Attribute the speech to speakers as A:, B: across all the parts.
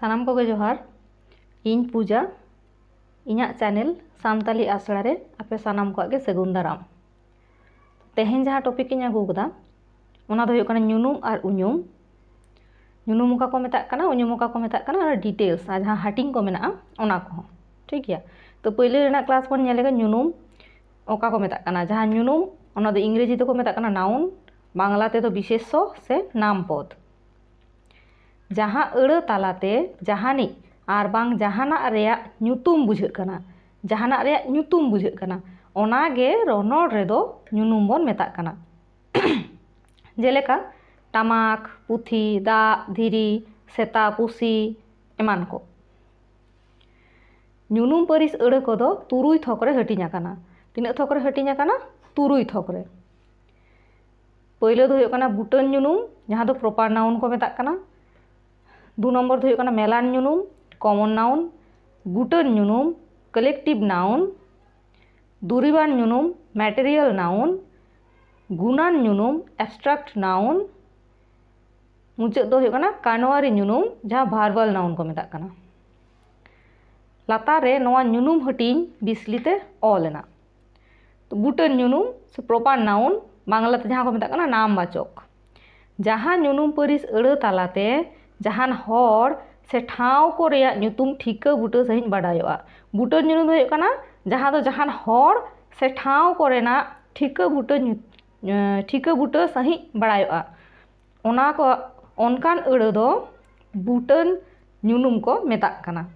A: ᱥᱟᱱᱟᱢ ᱠᱚᱜᱮ ᱡᱚᱦᱟᱨ ᱤᱧ ᱯᱩᱡᱟ ᱤᱧᱟᱹᱜ ᱪᱮᱱᱮᱞ ᱥᱟᱱᱛᱟᱞᱤ ᱟᱥᱲᱟ ᱨᱮ ᱟᱯᱮ ᱥᱟᱱᱟᱢ ᱠᱚᱣᱟᱜ ᱜᱮ ᱥᱟᱹᱜᱩᱱ ᱫᱟᱨᱟᱢ ᱛᱮᱦᱮᱧ ᱡᱟᱦᱟᱸ ᱴᱚᱯᱤᱠ ᱤᱧ ᱟᱹᱜᱩ ᱟᱠᱟᱫᱟ ᱚᱱᱟ ᱫᱚ ᱦᱩᱭᱩᱜ ᱠᱟᱱᱟ ᱧᱩᱱᱩᱢ ᱟᱨ ᱩᱧᱩᱢ ᱧᱩᱱᱩᱢ ᱚᱠᱟ ᱠᱚ ᱢᱮᱛᱟᱜ ᱠᱟᱱᱟ ᱩᱧᱩᱢ ᱚᱠᱟ ᱠᱚ ᱢᱮᱛᱟᱜ ᱠᱟᱱᱟ ᱚᱱᱟ ᱰᱤᱴᱮᱞᱥ ᱟᱨ ᱡᱟᱦᱟᱸ ᱦᱟᱹᱴᱤᱧ ᱠᱚ ᱢᱮᱱᱟᱜᱼᱟ ᱚᱱᱟ ᱠᱚᱦᱚᱸ ᱴᱷᱤᱠ ᱜᱮᱭᱟ ᱛᱚ ᱯᱳᱭᱞᱳ ᱨᱮᱱᱟᱜ ᱠᱞᱟᱥ ᱵᱚᱱ ᱧᱮᱞ ᱞᱮᱜᱟ ᱧᱩᱱᱩᱢ ᱚᱠᱟ ᱠᱚ ᱢᱮᱛᱟᱜ ᱠᱟᱱᱟ ᱡᱟᱦᱟᱸ ᱧᱩᱱᱩᱢ ᱚᱱᱟ ᱫᱚ ᱤᱝᱨᱮᱡᱤ ᱛᱮᱠᱚ ᱢᱮᱛᱟᱜ ᱠᱟᱱᱟ ᱱᱟᱣᱩᱱ ᱵᱟᱝᱞᱟ ᱛᱮᱫᱚ ᱵᱤᱥᱮᱥᱥᱚ ᱥᱮ ᱱᱟᱢᱯᱚᱫ ᱡᱟᱦᱟᱸ ᱟᱹᱲᱟᱹ ᱛᱟᱞᱟᱛᱮ ᱡᱟᱦᱟᱱᱤᱡ ᱟᱨ ᱵᱟᱝ ᱡᱟᱦᱟᱱᱟᱜ ᱨᱮᱭᱟᱜ ᱧᱩᱛᱩᱢ ᱵᱩᱡᱷᱟᱹᱜ ᱠᱟᱱᱟ ᱡᱟᱦᱟᱱᱟᱜ ᱨᱮᱭᱟᱜ ᱧᱩᱛᱩᱢ ᱵᱩᱡᱷᱟᱹᱜ ᱠᱟᱱᱟ ᱚᱱᱟᱜᱮ ᱨᱚᱱᱚᱲ ᱨᱮᱫᱚ ᱧᱩᱱᱩᱢ ᱵᱚᱱ ᱢᱮᱛᱟᱜ ᱠᱟᱱᱟ ᱡᱮᱞᱮᱠᱟ ᱴᱟᱢᱟᱠ ᱯᱩᱛᱷᱤ ᱫᱟᱜ ᱫᱷᱤᱨᱤ ᱥᱮᱛᱟ ᱯᱩᱥᱤ ᱮᱢᱟᱱ ᱠᱚ ᱧᱩᱱᱩᱢ ᱯᱟᱹᱨᱤᱥ ᱟᱹᱲᱟᱹ ᱠᱚᱫᱚ ᱛᱩᱨᱩᱭ ᱛᱷᱚᱠ ᱨᱮ ᱦᱟᱹᱴᱤᱧ ᱟᱠᱟᱱᱟ ᱛᱤᱱᱟᱹᱜ ᱛᱷᱚᱠ ᱨᱮ ᱦᱟᱹᱴᱤᱧ ᱟᱠᱟᱱᱟ ᱛᱩᱨᱩᱭ ᱛᱷᱚᱠ ᱨᱮ ᱯᱳᱭᱞᱳ ᱫᱚ ᱦᱩᱭᱩᱜ ᱠᱟᱱᱟ ᱵᱩᱴᱟᱹᱱ ᱧᱩᱱᱩᱢ ᱡᱟᱦᱟᱸ ᱫᱚ ᱯᱨᱚᱯᱟᱨ ᱱᱟᱣᱩᱱ ᱠᱚ ᱢᱮᱛᱟᱜ ᱠᱟᱱᱟ ᱫᱩ ᱱᱚᱢᱵᱚᱨ ᱫᱚ ᱦᱩᱭᱩᱜ ᱠᱟᱱᱟ ᱢᱮᱞᱟᱱ ᱧᱩᱱᱩᱢ ᱠᱚᱢᱚᱱ ᱱᱟᱣᱩᱱ ᱜᱩᱴᱟᱹᱱ ᱧᱩᱱᱩᱢ ᱠᱟᱞᱮᱠᱴᱤᱵᱽ ᱱᱟᱣᱩᱱ ᱫᱩᱨᱤᱵᱟᱱ ᱧᱩᱱᱩᱢ ᱢᱮᱴᱮᱨᱤᱭᱟᱞ ᱱᱟᱣᱩᱱ ᱜᱩᱱᱟᱱ ᱧᱩᱱᱩᱢ ᱮᱵᱥᱴᱨᱟᱠᱴ ᱱᱟᱣᱩᱱ ᱢᱩᱪᱟᱹᱫ ᱫᱚ ᱦᱩᱭᱩᱜ ᱠᱟᱱᱟ ᱠᱟᱱᱣᱟᱨᱤ ᱧᱩᱱᱩᱢ ᱡᱟᱦᱟᱸ ᱵᱷᱟᱨᱵᱟᱞ ᱱᱟᱣᱩᱱ ᱠᱚ ᱢᱮᱛᱟᱜ ᱠᱟᱱᱟ ᱞᱟᱛᱟᱨ ᱨᱮ ᱱᱚᱣᱟ ᱧᱩᱱᱩᱢ ᱦᱟᱹᱴᱤᱧ ᱵᱤᱥᱞᱤᱛᱮ ᱚᱞᱮᱱᱟ ᱵᱩᱴᱟᱹᱱ ᱧᱩᱱᱩᱢ ᱥᱮ ᱯᱨᱚᱯᱟᱨ ᱱᱟᱣᱩᱱ ᱵᱟᱝᱞᱟᱛᱮ ᱡᱟᱦᱟᱸ ᱠᱚ ᱢᱮᱛᱟᱜ ᱠᱟᱱᱟ ᱱᱟᱢ ᱵᱟᱪᱚᱠ ᱡᱟᱦᱟᱸ ᱧᱩᱱᱩᱢ ᱯᱟᱹᱨᱤᱥ ᱟᱹᱲᱟᱹ ᱛᱟᱞᱟᱛᱮ जहां हर से ठावक ठीक बुटा सही बाढ़ बुटो जहां तो जहां हर से ठावक ठीक बुटा ठीक बुटा सही बाढ़ अनकान अड़ो बुटनुम को मेता करना।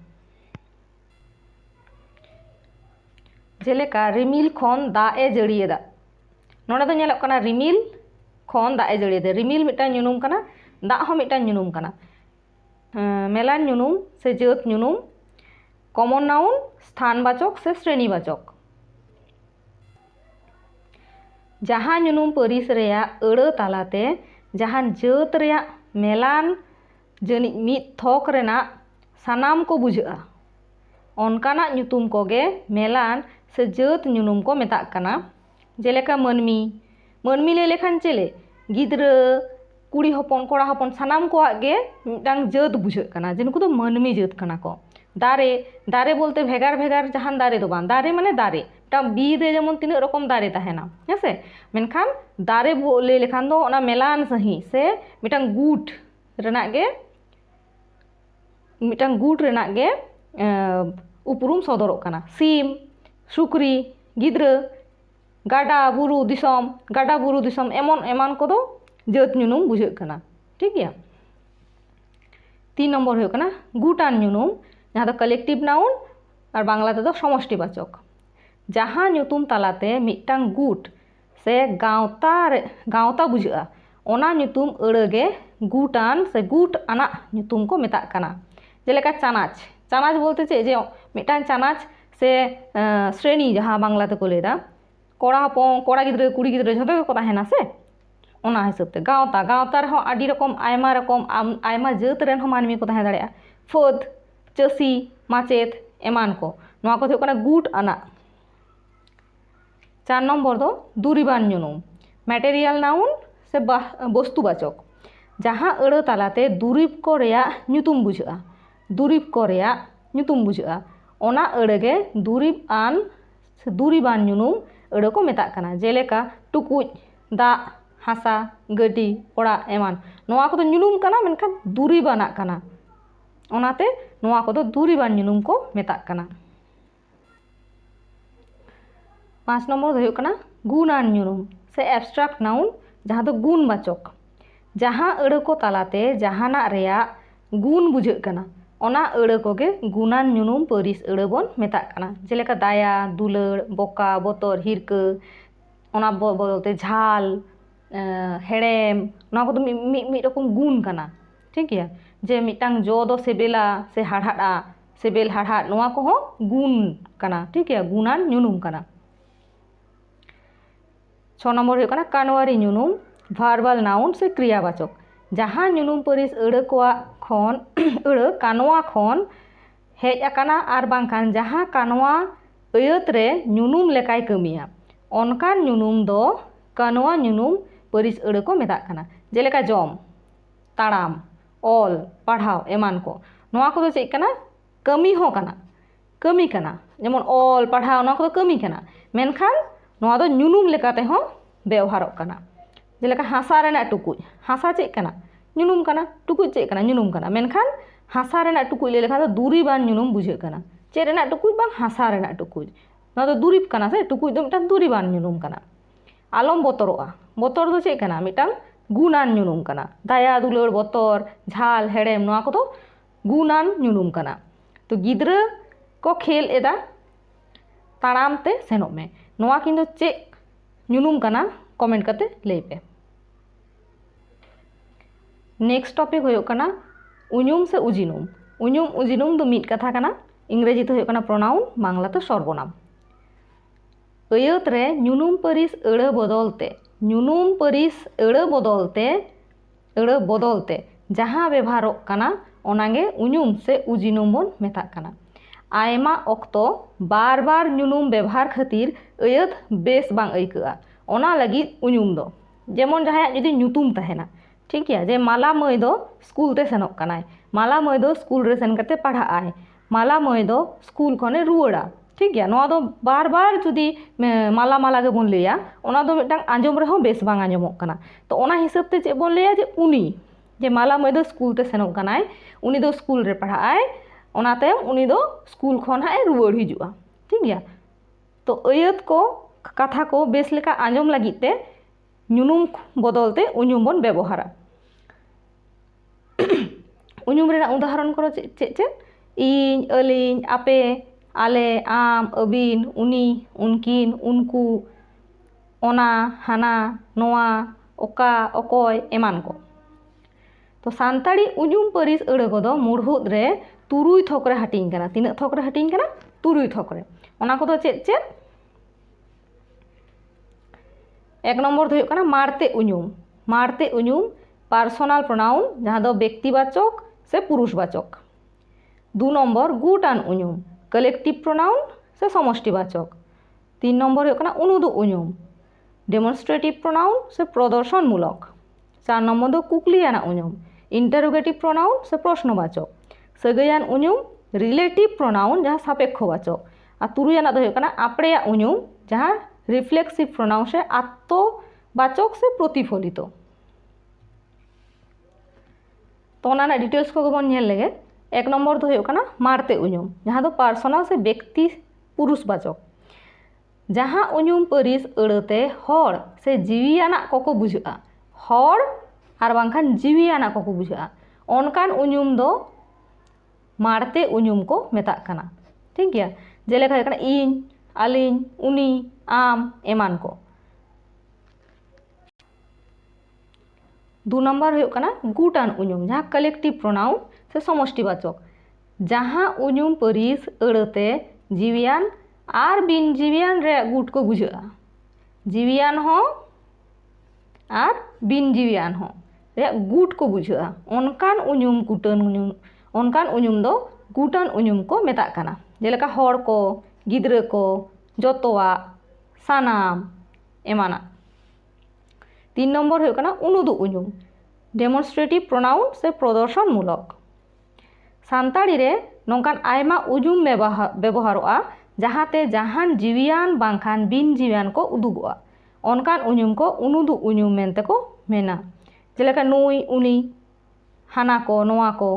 A: रिमिल दाए जड़िएदा ना तो रिमिल खन दाए जड़िएदे रिमिल मिट्टा दाटा मिट्टा अं, मेलान न्यूनुम से जेत न्यूनुम कमन नाउन स्थानवाचक से श्रेणीवाचक जहाँ न्यूनुम परिस अड़ तलाते जहाँ जेत मेलान जनी मीत थोक रेना सानाम को बुझा अनकाना नुतुम कोगे मेलान से जेत न्यूनुम को मेता का मनमी मनमी लेलेखान चेले गिद्रा ᱠᱩᱲᱤ ᱦᱚᱯᱚᱱ ᱠᱚᱲᱟ ᱦᱚᱯᱚᱱ ᱥᱟᱱᱟᱢ ᱠᱚᱣᱟᱜ ᱜᱮ ᱢᱤᱫᱴᱟᱝ ᱡᱟᱹᱛ ᱵᱩᱡᱷᱟᱹᱜ ᱠᱟᱱᱟ ᱡᱮ ᱱᱩᱠᱩ ᱫᱚ ᱢᱟᱹᱱᱢᱤ ᱡᱟᱹᱛ ᱠᱟᱱᱟ ᱠᱚ ᱫᱟᱨᱮ ᱫᱟᱨᱮ ᱵᱚᱞᱛᱮ ᱵᱷᱮᱜᱟᱨ ᱵᱷᱮᱜᱟᱨ ᱡᱟᱦᱟᱱ ᱫᱟᱨᱮ ᱫᱚ ᱵᱟᱝ ᱫᱟᱨᱮ ᱢᱟᱱᱮ ᱫᱟᱨᱮ ᱢᱤᱫᱴᱟᱝ ᱵᱤᱨ ᱨᱮ ᱡᱮᱢᱚᱱ ᱛᱤᱱᱟᱹᱜ ᱨᱚᱠᱚᱢ ᱫᱟᱨᱮ ᱛᱟᱦᱮᱱᱟ ᱦᱮᱸᱥᱮ ᱢᱮᱱᱠᱷᱟᱱ ᱫᱟᱨᱮ ᱞᱟᱹᱭ ᱞᱮᱠᱷᱟᱱ ᱫᱚ ᱚᱱᱟ ᱢᱮᱞᱟᱱ ᱥᱟᱺᱦᱤᱡ ᱥᱮ ᱢᱤᱫᱴᱟᱝ ᱜᱩᱴ ᱨᱮᱱᱟᱜ ᱜᱮ ᱢᱤᱫᱴᱟᱝ ᱜᱩᱴ ᱨᱮᱱᱟᱜ ᱜᱮ ᱩᱯᱨᱩᱢ ᱥᱚᱫᱚᱨᱚᱜ ᱠᱟᱱᱟ ᱥᱤᱢ ᱥᱩᱠᱨᱤ ᱜᱤᱫᱽᱨᱟᱹ ᱜᱟᱰᱟ ᱵᱩᱨᱩ ᱫᱤᱥᱚᱢ ᱜᱟᱰᱟ ᱵᱩᱨᱩ ᱫᱤᱥᱚᱢ ᱮᱢᱚᱱ ᱮᱢᱟᱱ ᱠᱚᱫᱚ ᱡᱟᱹᱛ ᱧᱩᱱᱩᱢ ᱵᱩᱡᱷᱟᱹᱜ ᱠᱟᱱᱟ ᱴᱷᱤᱠ ᱜᱮᱭᱟ তিন নম্বর হয়ে কানা গুটান ᱧᱩᱱᱩᱢ ᱡᱟᱦᱟᱸ ᱫᱚ ᱠᱟᱞᱮᱠᱴᱤᱵ ᱱᱟᱣᱩᱱ ᱟᱨ ᱵᱟᱝᱞᱟ ᱛᱮᱫᱚ ᱥᱚᱢᱚᱥᱴᱤ ᱵᱟᱪᱚᱠ ᱡᱟᱦᱟᱸ ᱧᱩᱛᱩᱢ ᱛᱟᱞᱟᱛᱮ ᱢᱤᱫᱴᱟᱝ ᱜᱩᱴ ᱥᱮ ᱜᱟᱶᱛᱟ ᱜᱟᱶᱛᱟ ᱵᱩᱡᱷᱟᱹᱜᱼᱟ ᱚᱱᱟ ᱧᱩᱛᱩᱢ ᱟᱹᱲᱟᱹᱜᱮ ᱜᱩᱴᱟᱱ ᱥᱮ ᱜᱩᱴ ᱟᱱᱟᱜ ᱧᱩᱛᱩᱢ ᱠᱚ ᱢᱮᱛᱟᱜ ᱠᱟᱱᱟ ᱡᱮᱞᱮᱠᱟ ᱪᱟᱱᱟᱪ ᱪᱟᱱᱟᱪ ᱵᱚᱞᱛᱮ ᱪᱮᱫ ᱡᱮ ᱢᱤᱫᱴᱟᱝ ᱪᱟᱱᱟᱪ ᱥᱮ ᱥᱨᱮণᱤ ᱡᱟᱦᱟᱸ ᱵᱟᱝᱞᱟ ᱛᱮᱠᱚ ᱞᱟᱹᱭᱫᱟ ᱠᱚᱲᱟ ᱦᱚᱯᱚᱱ ᱠᱚᱲᱟ ᱜᱤᱫᱽᱨᱟᱹ ᱠᱩᱲᱤ ᱜᱤᱫᱽᱨᱟᱹ ᱡᱷᱚᱛᱚ ᱜᱮᱠᱚ ᱛᱟᱦᱮᱱᱟ ᱥᱮ ᱚᱱᱟ ᱦᱤᱥᱟᱹᱵ ᱛᱮ ᱜᱟᱶᱛᱟ ᱜᱟᱶᱛᱟ ᱨᱮᱦᱚᱸ ᱟᱹᱰᱤ ᱨᱚᱠᱚᱢ ᱟᱭᱢᱟ ᱨᱚᱠᱚᱢ ᱟᱭᱢᱟ ᱡᱟᱹᱛ ᱨᱮᱱ ᱦᱚᱸ ᱢᱟᱹᱱᱢᱤ ᱠᱚ ᱛᱟᱦᱮᱸ ᱫᱟᱲᱮᱭᱟᱜᱼᱟ ᱯᱷᱟᱹᱫᱽ ᱪᱟᱹᱥᱤ ᱢᱟᱪᱮᱫ ᱮᱢᱟᱱ ᱠᱚ ᱱᱚᱣᱟ ᱠᱚ ᱫᱚ ᱦᱩᱭᱩᱜ ᱠᱟᱱᱟ ᱜᱩᱴ ᱟᱱᱟᱜ চার নম্বর দো দুরিবান জুনুম ম্যাটেরিয়াল নাউন সে বস্তুবাচক যাহা আড় তালাতে দুরিব কো রেয়া নিতুম বুঝা দুরিব কো রেয়া নিতুম বুঝা ওনা আড়গে দুরিব আন দুরিবান জুনুম আড় কো মেতা কানা জেলেকা টুকুজ দা ᱦᱟᱥᱟ ᱜᱟᱹᱰᱤ ᱚᱲᱟᱜ ᱮᱢᱟᱱ ᱱᱚᱣᱟ ᱠᱚᱫᱚ ᱧᱩᱞᱩᱢ ᱠᱟᱱᱟ ᱢᱮᱱᱠᱷᱟᱱ ᱫᱩᱨᱤᱵᱟᱱᱟᱜ ᱠᱟᱱᱟ ᱚᱱᱟᱛᱮ ᱱᱚᱣᱟ ᱠᱚᱫᱚ ᱫᱩᱨᱤᱵᱟᱱ ᱧᱩᱞᱩᱢ ᱠᱚ ᱢᱮᱛᱟᱜ ᱠᱟᱱᱟ ᱯᱟᱸᱪ ᱱᱚᱢᱵᱚᱨ ᱫᱚ ᱦᱩᱭᱩᱜ ᱠᱟᱱᱟ ᱜᱩᱱᱟᱱ ᱧᱩᱞᱩᱢ ᱥᱮ ᱮᱵᱥᱴᱨᱟᱠᱴ ᱱᱟᱣᱩᱱ ᱡᱟᱦᱟᱸ ᱫᱚ ᱜᱩᱱ ᱵᱟᱪᱚᱠ ᱡᱟᱦᱟᱸ ᱟᱹᱲᱟᱹ ᱠᱚ ᱛᱟᱞᱟᱛᱮ ᱡᱟᱦᱟᱱᱟᱜ ᱨᱮᱭᱟᱜ ᱜᱩᱱ ᱵᱩᱡᱷᱟᱹᱜ ᱠᱟᱱᱟ ᱚᱱᱟ ᱟᱹᱲᱟᱹ ᱠᱚᱜᱮ ᱜᱩᱱᱟᱱ ᱧᱩᱱᱩᱢ ᱯᱟᱹᱨᱤᱥ ᱟᱹᱲᱟᱹ ᱵᱚᱱ ᱢᱮᱛᱟᱜ ᱠᱟᱱᱟ ᱡᱮᱞᱮᱠᱟ ᱫᱟᱭᱟ ᱫᱩᱞᱟᱹᱲ ᱵᱚᱠᱟ ᱵᱚᱛᱚᱨ ᱦᱤᱨᱠᱟᱹ ᱚᱱᱟ ᱵᱚᱫᱚᱞᱛᱮ ᱡᱷᱟᱞ ᱦᱮᱲᱮᱢ ᱱᱚᱣᱟ ᱠᱚᱫᱚ ᱢᱤᱫ ᱢᱤᱫ ᱨᱚᱠᱚᱢ ᱜᱩᱱ ᱠᱟᱱᱟ ᱴᱷᱤᱠ ᱜᱮᱭᱟ ᱡᱮ ᱢᱤᱫᱴᱟᱝ ᱡᱚ ᱫᱚ ᱥᱮᱵᱮᱞᱟ ᱥᱮ ᱦᱟᱲᱦᱟᱫᱼᱟ ᱥᱮᱵᱮᱞ ᱦᱟᱲᱦᱟᱫ ᱱᱚᱣᱟ ᱠᱚᱦᱚᱸ ᱜᱩᱱ ᱠᱟᱱᱟ ᱴᱷᱤᱠ ᱜᱮᱭᱟ ᱜᱩᱱᱟᱱ ᱧᱩᱱᱩᱢ ᱠᱟᱱᱟ ᱪᱷᱚ ᱱᱚᱢᱵᱚᱨ ᱦᱩᱭᱩᱜ ᱠᱟᱱᱟ ᱠᱟᱱᱣᱟᱨᱤ ᱧᱩᱱᱩᱢ ᱵᱷᱟᱨᱵᱟᱞ ᱱᱟᱣᱩᱱ ᱥᱮ ᱠᱨᱤᱭᱟᱵᱟᱪᱚᱠ ᱡᱟᱦᱟᱸ ᱧᱩᱱᱩᱢ ᱯᱟᱹᱨᱤᱥ ᱟᱹᱲᱟᱹ ᱠᱚᱣᱟᱜ ᱠᱷᱚᱱ ᱟᱹᱲᱟᱹ ᱠᱟᱱᱣᱟ ᱠᱷᱚᱱ ᱦᱮᱡ ᱟᱠᱟᱱᱟ ᱟᱨ ᱵᱟᱝᱠᱷᱟᱱ ᱡᱟᱦᱟᱸ ᱠᱟᱱᱣᱟ ᱟᱹᱭᱟᱹᱛ ᱨᱮ ᱧᱩᱱᱩᱢ ᱞᱮᱠᱟᱭ ᱠᱟᱹᱢᱤᱭᱟ ᱚᱱᱠᱟᱱ ᱧᱩᱱᱩᱢ ᱫᱚ ᱠᱟᱱᱣᱟ ᱧᱩᱱᱩᱢ ᱯᱟᱹᱨᱤᱥ ᱟᱹᱲᱟᱹ ᱠᱚ ᱢᱮᱛᱟᱜ ᱠᱟᱱᱟ ᱡᱮᱞᱮᱠᱟ ᱡᱚᱢ ᱛᱟᱲᱟᱢ ᱚᱞ ᱯᱟᱲᱦᱟᱣ ᱮᱢᱟᱱ ᱠᱚ ᱱᱚᱣᱟ ᱠᱚᱫᱚ ᱪᱮᱫ ᱠᱟᱱᱟ ᱠᱟᱹᱢᱤ ᱦᱚᱸ ᱠᱟᱱᱟ ᱠᱟᱹᱢᱤ ᱠᱟᱱᱟ ᱡᱮᱢᱚᱱ ᱚᱞ ᱯᱟᱲᱦᱟᱣ ᱱᱚᱣᱟ ᱠᱚᱫᱚ ᱠᱟᱹᱢᱤ ᱠᱟᱱᱟ ᱢᱮᱱᱠᱷᱟᱱ ᱱᱚᱣᱟ ᱫᱚ ᱧᱩᱱᱩᱢ ᱞᱮᱠᱟ ᱛᱮᱦᱚᱸ ᱵᱮᱣᱦᱟᱨᱚᱜ ᱠᱟᱱᱟ ᱡᱮᱞᱮᱠᱟ ᱦᱟᱥᱟ ᱨᱮᱱᱟᱜ ᱴᱩᱠᱩᱡ ᱦᱟᱥᱟ ᱪᱮᱫ ᱠᱟᱱᱟ ᱧᱩᱱᱩᱢ ᱠᱟᱱᱟ ᱴᱩᱠᱩᱡ ᱪᱮᱫ ᱠᱟᱱᱟ ᱧᱩᱱᱩᱢ ᱠᱟᱱᱟ ᱢᱮᱱᱠᱷᱟᱱ ᱦᱟᱥᱟ ᱨᱮᱱᱟᱜ ᱴᱩᱠᱩᱡ ᱞᱟᱹᱭ ᱞᱮᱠᱷᱟᱱ ᱫᱚ ᱫᱩᱨᱤᱵᱟᱱ ᱧᱩᱱᱩᱢ ᱵᱩᱡᱷᱟᱹᱜ ᱠᱟᱱᱟ ᱪᱮᱫ ᱨᱮᱱᱟᱜ ᱴᱩᱠᱩᱡ ᱵᱟᱝ ᱦᱟᱥᱟ ᱨᱮᱱᱟᱜ ᱴᱩᱠᱩᱡ ᱱᱚᱣᱟ ᱫᱚ ᱫᱩᱨᱤᱵ ᱠᱟᱱᱟ ᱥᱮ ᱴᱩᱠᱩᱡ ᱫᱚ ᱢᱤᱫᱴᱟᱝ ᱫᱩᱨᱤᱵᱟᱱ ᱧᱩᱱᱩᱢ ᱠᱟᱱᱟ ᱟᱞᱚᱢ ᱵᱚᱛᱚᱨᱚᱜᱼᱟ ᱵᱚᱛᱚᱨ ᱫᱚ ᱪᱮᱫ ᱠᱟᱱᱟ ᱢᱤᱫᱴᱟᱝ ᱜᱩᱱᱟᱱ ᱧᱩᱱᱩᱢ ᱠᱟᱱᱟ ᱫᱟᱭᱟ ᱫᱩᱞᱟᱹᱲ ᱵᱚᱛᱚᱨ ᱡᱷᱟᱞ ᱦᱮᱲᱮᱢ ᱱᱚᱣᱟ ᱠᱚᱫᱚ ᱜᱩᱱᱟᱱ ᱧᱩᱱᱩᱢ ᱠᱟᱱᱟ ᱛᱚ ᱜᱤᱫᱽᱨᱟᱹ ᱠᱚ ᱠᱷᱮᱞ ᱮᱫᱟ ᱛᱟᱲᱟᱢ ᱛᱮ ᱥᱮᱱᱚᱜ ᱢᱮ ᱱᱚᱣᱟ ᱠᱤᱱ ᱫᱚ ᱪᱮᱫ ᱧᱩᱱᱩᱢ ᱠᱟᱱᱟ ᱠᱚᱢᱮᱱᱴ ᱠᱟᱛᱮ ᱞᱟᱹᱭ ᱯᱮ ᱱᱮᱠᱥᱴ ᱴᱚᱯᱤᱠ ᱦᱩᱭᱩᱜ ᱠᱟᱱᱟ ᱩᱧᱩᱢ ᱥᱮ ᱩᱡᱤᱱᱩᱢ ᱩᱧᱩᱢ ᱩᱡᱤᱱᱩᱢ ᱫᱚ ᱢᱤᱫ ᱠᱟᱛᱷᱟ ᱠᱟᱱᱟ ᱤᱝᱨᱮᱡᱤ ᱛᱮ ᱦᱩᱭᱩᱜ ᱠᱟᱱᱟ ᱯᱨᱚᱱᱟᱣᱩᱱ ᱵᱟᱝᱞᱟᱛᱮ ᱥᱚᱨᱵᱚᱱᱟᱢ ᱟᱹᱭᱟᱹᱛ ᱨᱮ ᱧᱩᱱᱩᱢ ᱯᱟᱹᱨᱤᱥ ᱟᱹᱲᱟᱹ ᱵᱚᱫᱚᱞ ᱛᱮ ᱧᱩᱱᱩᱢ ᱯᱟᱹᱨᱤᱥ ᱟᱹᱲᱟᱹ ᱵᱚᱫᱚᱞᱛᱮ ᱟᱹᱲᱟᱹ ᱵᱚᱫᱚᱞᱛᱮ ᱡᱟᱦᱟᱸ ᱵᱮᱵᱷᱟᱨᱚᱜ ᱠᱟᱱᱟ ᱚᱱᱟᱜᱮ ᱩᱧᱩᱢ ᱥᱮ ᱩᱡᱤᱱᱩᱢ ᱵᱚᱱ ᱢᱮᱛᱟᱜ ᱠᱟᱱᱟ ᱟᱭᱢᱟ ᱚᱠᱛᱚ ᱵᱟᱨ ᱵᱟᱨ ᱧᱩᱱᱩᱢ ᱵᱮᱵᱷᱟᱨ ᱠᱷᱟᱹᱛᱤᱨ ᱟᱹᱭᱟᱹᱛ ᱵᱮᱥ ᱵᱟᱝ ᱟᱹᱭᱠᱟᱹᱜᱼᱟ ᱚᱱᱟ ᱞᱟᱹᱜᱤᱫ ᱩᱧᱩᱢ ᱫᱚ ᱡᱮᱢᱚᱱ ᱡᱟᱦᱟᱸᱭᱟᱜ ᱡᱩᱫᱤ ᱧᱩᱛᱩᱢ ᱛᱟᱦᱮᱱᱟ ᱴᱷᱤᱠ ᱜᱮᱭᱟ ᱡᱮ ᱢᱟᱞᱟ ᱢᱟᱹᱭ ᱫᱚ ᱥᱠᱩᱞ ᱛᱮ ᱥᱮᱱᱚᱜ ᱠᱟᱱᱟᱭ ᱢᱟᱞᱟ ᱢᱟᱹᱭ ᱫᱚ ᱥᱠᱩᱞ ᱨᱮ ᱥᱮᱱ ᱠᱟᱛᱮ ᱯᱟᱲᱦᱟᱜ ᱟᱭ ᱢᱟᱞᱟ ᱢᱟᱹᱭ ᱫᱚ ᱥᱠᱩᱞ ᱠᱷᱚᱱᱮ ᱨᱩᱣᱟᱹᱲᱟ ᱴᱷᱤᱠ ᱜᱮᱭᱟ ᱱᱚᱣᱟ ᱫᱚ ᱵᱟᱨ ᱵᱟᱨ ᱡᱩᱫᱤ ᱢᱟᱞᱟ ᱢᱟᱞᱟ ᱜᱮᱵᱚᱱ ᱞᱟᱹᱭᱟ ᱚᱱᱟ ᱫᱚ ᱢᱤᱫᱴᱟᱝ ᱟᱸᱡᱚᱢ ᱨᱮᱦᱚᱸ ᱵᱮᱥ ᱵᱟᱝ ᱟᱸᱡᱚᱢᱚᱜ ᱠᱟᱱᱟ ᱛᱚ ᱚᱱᱟ ᱦᱤᱥᱟᱹᱵ ᱛᱮ ᱪᱮᱫ ᱵᱚᱱ ᱞᱟᱹᱭᱟ ᱡᱮ ᱩᱱᱤ ᱡᱮ ᱢᱟᱞᱟ ᱢᱟᱹᱭ ᱫᱚ ᱥᱠᱩᱞ ᱛᱮ ᱥᱮᱱᱚᱜ ᱠᱟᱱᱟᱭ ᱩᱱᱤ ᱫᱚ ᱥᱠᱩᱞ ᱨᱮ ᱯᱟᱲᱦᱟᱜ ᱟᱭ ᱚᱱᱟ ᱛᱟᱭᱚᱢ ᱩᱱᱤ ᱫᱚ ᱥᱠᱩᱞ ᱠᱷᱚᱱ ᱦᱟᱸᱜ ᱮ ᱨᱩᱣᱟᱹᱲ ᱦᱤᱡᱩᱜᱼᱟ ᱴᱷᱤᱠ ᱜᱮᱭᱟ ᱛᱚ ᱟᱹᱭᱟᱹᱛ ᱠᱚ ᱠᱟᱛᱷᱟ ᱠᱚ ᱵᱮᱥ ᱞᱮᱠᱟ ᱟᱸᱡᱚᱢ ᱞᱟᱹᱜᱤᱫ ᱛᱮ ᱧᱩᱱᱩᱢ ᱵᱚᱫᱚᱞ ᱛᱮ ᱩᱧᱩᱢ ᱵᱚᱱ ᱵᱮᱵᱚᱦᱟᱨᱟ ᱩᱧᱩᱢ ᱨᱮᱱᱟᱜ ᱩᱫᱟᱦᱚᱨᱚᱱ ᱠᱚᱫᱚ ᱪᱮᱫ ᱪᱮᱫ ᱪᱮᱫ ᱤᱧ ᱟᱹᱞᱤᱧ ᱟᱯᱮ ale, am, abin, uni, unkin, unku, ona, hana, noa, oka, okoy, eman ko. ᱛᱚ ᱥᱟᱱᱛᱟᱲᱤ ᱩᱡᱩᱢ ᱯᱟᱹᱨᱤᱥ ᱟᱹᱲᱟᱹ ᱠᱚᱫᱚ ᱢᱩᱲᱦᱩᱫ ᱨᱮ ᱛᱩᱨᱩᱭ ᱛᱷᱚᱠ ᱨᱮ ᱦᱟᱹᱴᱤᱧ ᱠᱟᱱᱟ ᱛᱤᱱᱟᱹᱜ ᱛᱷᱚᱠ ᱨᱮ ᱦᱟᱹᱴᱤᱧ ᱠᱟᱱᱟ ᱛᱩᱨᱩᱭ ᱛᱷᱚᱠ ᱨᱮ ᱚᱱᱟ ᱠᱚᱫᱚ ᱪᱮᱫ ᱪᱮᱫ ᱮᱠ ᱱᱚᱢᱵᱚᱨ ᱫᱚ ᱦᱩᱭᱩᱜ ᱠᱟᱱᱟ ᱢᱟᱲᱛᱮ ᱩᱧᱩᱢ মারতে উনুম পার্সোনাল প্রোনাউন যাহা ব্যক্তিবাচক সে পুরুষবাচক দু নম্বর গুটান উনুম কালেকটিভ প্রোনাউন সে সমষ্টিবাচক তিন ᱱᱚᱢᱵᱚᱨ ᱦᱩᱭᱩᱜ ᱠᱟᱱᱟ ᱩᱱᱩ ᱫᱚ ডেমনস্ট্রেটিভ প্রোনাউন সে প্রদর্শনমূলক চার নম্বর দো কুকলিয়ানা উনুম ইন্টারোগেটিভ প্রোনাউন সে প্রশ্নবাচক সগয়ান উনুম রিলেটিভ প্রোনাউন যা সাপেক্ষবাচক আর তুরুয়ানা দো হয়ে আপড়েয়া উনুম যা রিফ্লেক্সিভ প্রোনাউন সে আত্মবাচক সে প্রতিফলিত তো ওনার ডিটেলস কো বন ᱧᱮᱞ ᱞᱮᱜᱮ ᱮᱠ ᱱᱚᱢᱵᱚᱨ ᱫᱚ ᱦᱩᱭᱩᱜ ᱠᱟᱱᱟ ᱢᱟᱲᱛᱮ ᱩᱧᱩᱢ ᱡᱟᱦᱟᱸ ᱫᱚ ᱯᱟᱨᱥᱚᱱᱟᱞ ᱥᱮ ᱵᱮᱠᱛᱤ ᱯᱩᱨᱩᱥ ᱵᱟᱪᱚᱠ ᱡᱟᱦᱟᱸ ᱩᱧᱩᱢ ᱯᱟᱹᱨᱤᱥ ᱟᱹᱲᱟᱹᱛᱮ ᱦᱚᱲ ᱥᱮ ᱡᱤᱣᱤᱭᱟᱱᱟᱜ ᱠᱚᱠᱚ ᱵᱩᱡᱷᱟᱹᱜᱼᱟ ᱦᱚᱲ ᱟᱨ ᱵᱟᱝᱠᱷᱟᱱ ᱡᱤᱣᱤᱭᱟᱱᱟᱜ ᱠᱚᱠᱚ ᱵᱩᱡᱷᱟᱹᱜᱼᱟ ᱚᱱᱠᱟᱱ ᱩᱧᱩᱢ ᱫᱚ ᱢᱟᱲᱛᱮ ᱩᱧᱩᱢ ᱠᱚ ᱢᱮᱛᱟᱜ ᱠᱟᱱᱟ ᱴᱷᱤᱠ ᱜᱮᱭᱟ ᱡᱮᱞᱮᱠᱟ ᱦᱩᱭᱩᱜ ᱠᱟᱱᱟ ᱤᱧ ᱟᱹᱞᱤᱧ ᱩᱱᱤ ᱟᱢ ᱮᱢᱟᱱ ᱠᱚ दो नंबर होना गुटान उजुम जहाँ कलेक्टिव प्रोनाउन সে সমষ্টিবাচক যাহা উজুম পারিস আড়তে জীবিয়ান আর বিন জীবিয়ান রে গুট কো বুঝা জীবিয়ান হ আর বিন জীবিয়ান হ রে গুট কো বুঝা অনকান উজুম কুটান উজুম অনকান উজুম দো গুটান উজুম কো মেতা কানা যেলেকা হর কো গিদ্রে কো জতোয়া সানাম এমানা তিন নম্বর হয়ে উনুদু উজুম ডেমনস্ট্রেটিভ প্রোনাউন সে প্রদর্শনমূলক ᱥᱟᱱᱛᱟᱲᱤ ᱨᱮ ᱱᱚᱝᱠᱟᱱ ᱟᱭᱢᱟ ᱩᱡᱩᱢ ᱵᱮᱵᱚᱦᱟᱨᱚᱜᱼᱟ ᱡᱟᱦᱟᱸᱛᱮ ᱡᱟᱦᱟᱱ ᱡᱤᱣᱤᱭᱟᱱ ᱵᱟᱝᱠᱷᱟᱱ ᱵᱤᱱ ᱡᱤᱣᱤᱭᱟᱱ ᱠᱚ ᱩᱫᱩᱜᱚᱜᱼᱟ ᱚᱱᱠᱟᱱ ᱩᱧᱩᱢ ᱠᱚ ᱩᱱᱩᱫᱩᱜ ᱩᱧᱩᱢ ᱢᱮᱱᱛᱮ ᱠᱚ ᱢᱮᱱᱟ ᱡᱮᱞᱮᱠᱟ ᱱᱩᱭ ᱩᱱᱤ ᱦᱟᱱᱟ ᱠᱚ ᱱᱚᱣᱟ ᱠᱚ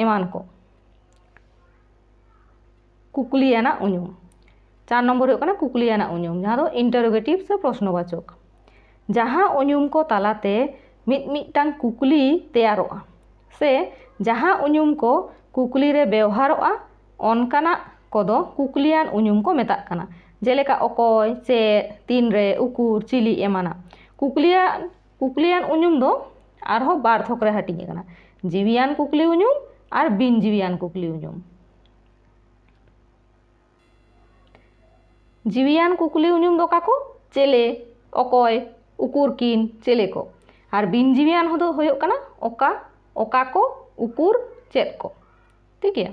A: এমান কো কুকলিয়ানা উঞ্জুম চার নম্বর হচ্ছে কুকলিয়ানা উঞ্জুম যা ইন্টারোগেটিভ সে প্রশ্নবাচক যাহা উঞ্জুম কো তালাতে মিট মিটটাং কুকলি তৈয়ারোয়া সে যাহা উঞ্জুম কো ᱠᱩᱠᱞᱤ ᱨᱮ ᱵᱮᱣᱦᱟᱨᱚᱜᱼᱟ ᱚᱱᱠᱟᱱᱟᱜ ᱠᱚᱫᱚ ᱠᱩᱠᱞᱤᱭᱟᱱ ᱩᱧᱩᱢ ᱠᱚ ᱢᱮᱛᱟᱜ ᱠᱟᱱᱟ ᱡᱮᱞᱮᱠᱟ ᱚᱠᱚᱭ ᱪᱮᱫ ᱛᱤᱱᱨᱮ ᱩᱠᱩᱨ ᱪᱤᱞᱤ ᱮᱢᱟᱱᱟᱜ ᱠᱩᱠᱞᱤᱭᱟᱱ ᱠᱩᱠᱞᱤᱭᱟᱱ ᱩᱧᱩᱢ ᱫᱚ ᱟᱨᱦᱚᱸ ᱵᱟᱨ ᱛᱷᱚᱠ ᱨᱮ ᱦᱟᱹᱴᱤᱧ ᱟᱠᱟᱱᱟ ᱡᱤᱣᱤᱭᱟᱱ ᱠᱩᱠᱞᱤ ᱩᱧᱩᱢ ᱟᱨ ᱵᱤᱱ ᱡᱤᱣᱤᱭᱟᱱ ᱠᱩᱠᱞᱤ ᱩᱧᱩᱢ ᱡᱤᱣᱤᱭᱟᱱ ᱠᱩᱠᱞᱤ ᱩᱧᱩᱢ ᱫᱚ ᱚᱠᱟ ᱠᱚ ᱪᱮᱞᱮ ᱚᱠᱚᱭ ᱩᱠᱩᱨ ᱠᱤᱱ ᱪᱮᱞᱮ ᱠᱚ ᱟᱨ ᱵᱤᱱ ᱡᱤᱣᱤᱭᱟᱱ ᱦᱚᱸ ᱫᱚ ᱦᱩᱭᱩᱜ ᱠᱟᱱᱟ ᱚᱠᱟ ᱚᱠᱟ ᱠᱚ ᱩᱠᱩᱨ ᱪᱮᱫ ᱠᱚ ᱴᱷᱤᱠ ᱜᱮᱭᱟ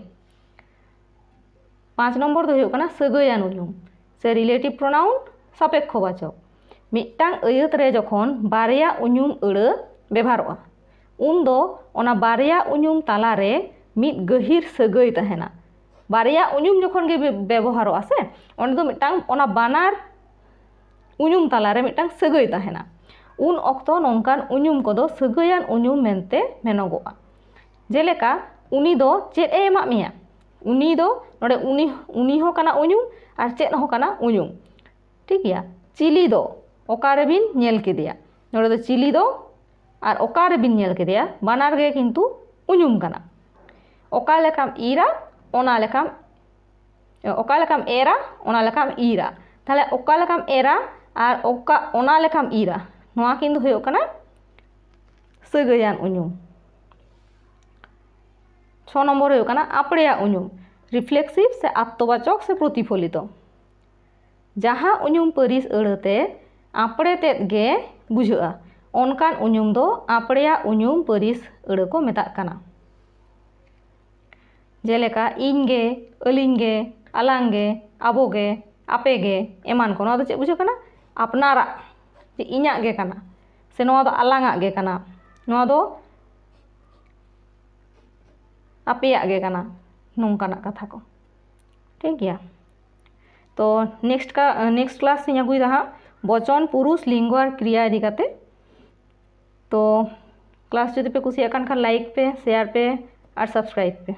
A: ᱯᱟᱸᱪ ᱱᱚᱢᱵᱚᱨ ᱫᱚ ᱦᱩᱭᱩᱜ ᱠᱟᱱᱟ ᱥᱟᱹᱜᱟᱹᱭ ᱟᱹᱱᱩᱞᱩᱢ ᱥᱮ ᱨᱤᱞᱮᱴᱤᱵᱽ ᱯᱨᱚᱱᱟᱣᱩᱱ ᱥᱟᱯᱮᱠᱠᱷᱚ ᱵᱟᱪᱚᱠ ᱢᱤᱫᱴᱟᱝ ᱟᱹᱭᱟᱹᱛ ᱨᱮ ᱡᱚᱠᱷᱚᱱ ᱵᱟᱨᱭᱟ ᱩᱧᱩᱢ ᱟᱹᱲᱟᱹ ᱵᱮᱵᱷᱟᱨᱚᱜᱼᱟ ᱩᱱᱫᱚ ᱚᱱᱟ ᱵᱟᱨᱭᱟ ᱩᱧᱩᱢ ᱛᱟᱞᱟᱨᱮ ᱢᱤᱫ ᱜᱟᱹᱦᱤᱨ ᱥᱟᱹᱜᱟᱹᱭ ᱛᱟᱦᱮᱱᱟ ᱵᱟᱨᱭᱟ ᱩᱧᱩᱢ ᱡᱚᱠᱷᱚᱱ ᱜᱮ ᱵᱮᱵᱚᱦᱟᱨᱚᱜᱼᱟ ᱥᱮ ᱚᱸᱰᱮ ᱫᱚ ᱢᱤᱫᱴᱟᱝ ᱚᱱᱟ ᱵᱟᱱᱟᱨ ᱩᱧᱩᱢ ᱛᱟᱞᱟᱨᱮ ᱢᱤᱫᱴᱟᱝ ᱥᱟᱹᱜᱟᱹᱭ ᱛᱟᱦᱮᱱᱟ ᱩᱱ ᱚᱠᱛᱚ ᱱᱚᱝᱠᱟᱱ ᱩᱧᱩᱢ ᱠᱚᱫᱚ ᱥᱟᱹᱜᱟᱹᱭᱟᱱ ᱩᱧᱩᱢ ᱢᱮᱱᱛᱮ ᱢᱮᱱᱚᱜᱚᱜᱼᱟ ᱡᱮᱞᱮᱠᱟ ᱩᱱᱤ ᱫᱚ ᱪᱮᱫ ᱮ ᱮᱢᱟᱜ ᱢᱮᱭᱟ ᱩᱱᱤ ᱫᱚ ᱱᱚᱰᱮ ᱩᱱᱤ ᱩᱱᱤ ᱦᱚᱸ ᱠᱟᱱᱟ ᱩᱧᱩᱢ ᱟᱨ ᱪᱮᱫ ᱦᱚᱸ ᱠᱟᱱᱟ ᱩᱧᱩᱢ ᱴᱷᱤᱠ ᱜᱮᱭᱟ ᱪᱤᱞᱤ ᱫᱚ ᱚᱠᱟᱨᱮᱵᱤᱱ ᱧᱮᱞ ᱠᱮᱫᱮᱭᱟ ᱱᱚᱰᱮ ᱫᱚ ᱪᱤᱞᱤ ᱫᱚ ᱟᱨ ᱚᱠᱟᱨᱮᱵᱤᱱ ᱧᱮᱞ ᱠᱮᱫᱮᱭᱟ ᱵᱟᱱᱟᱨ ᱜᱮ ᱠᱤᱱᱛᱩ ᱩᱧᱩᱢ ᱠᱟᱱᱟ ᱚᱠᱟ ᱞᱮᱠᱟᱢ ᱤᱨᱟ ᱚᱱᱟ ᱞᱮᱠᱟᱢ ᱚᱠᱟ ᱞᱮᱠᱟᱢ ᱮᱨᱟ ᱚᱱᱟ ᱞᱮᱠᱟᱢ ᱤᱨᱟ ᱛᱟᱦᱚᱞᱮ ᱚᱠᱟ ᱞᱮᱠᱟᱢ ᱮᱨᱟ ᱟᱨ ᱚᱠᱟ ᱚᱱᱟ ᱞᱮᱠᱟᱢ ᱤᱨᱟ ᱱᱚᱣᱟ ᱠᱤᱱ ᱫᱚ ᱦᱩᱭᱩᱜ ᱠᱟᱱᱟ ᱥᱟᱹᱜᱟᱹᱭᱟᱱ ᱩᱧᱩᱢ 6 নম্বৰ হয় কানা আপৰিয়া উনুম রিফ্লেক্সিভ সে আত্মবাচক সে প্রতিফলন জহা উনুম পৰিস অড়তে আপৰে তে গে বুজোঁয়া অনকান উনুম দ আপৰিয়া উনুম পৰিস অড়ক মেতকানা জেলেকা ইং গে অলিং গে আলাং গে আবো গে আপে গে এমান কোন নহও দ চে বুজোঁ কানা আপনাৰ ইঞা গে কানা সে নহও দ আলাং আ গে কানা নহও দ ᱟᱯᱮᱭᱟᱜ ᱜᱮ ᱠᱟᱱᱟ ᱱᱚᱝᱠᱟᱱᱟᱜ ᱠᱟᱛᱷᱟ ᱠᱚ ᱴᱷᱤᱠ ᱜᱮᱭᱟ ᱛᱚ ᱱᱮᱠᱥᱴ ᱠᱟ ᱱᱮᱠᱥᱴ ᱠᱞᱟᱥ ᱤᱧ ᱟᱹᱜᱩᱭᱮᱫᱟ ᱦᱟᱸᱜ ᱵᱚᱪᱚᱱ ᱯᱩᱨᱩᱥ ᱞᱤᱝᱜᱚ ᱟᱨ ᱠᱨᱤᱭᱟ ᱤᱫᱤ ᱠᱟᱛᱮ ᱛᱚ ᱠᱞᱟᱥ ᱡᱩᱫᱤ ᱯᱮ ᱠᱩᱥᱤᱭᱟᱜ ᱠᱟᱱ ᱠᱷᱟᱱ ᱞᱟᱭᱤᱠ ᱯᱮ ᱥᱮᱭᱟᱨ ᱯᱮ ᱟᱨ ᱥᱟᱵᱥᱠᱨᱟᱭᱤᱵ ᱯᱮ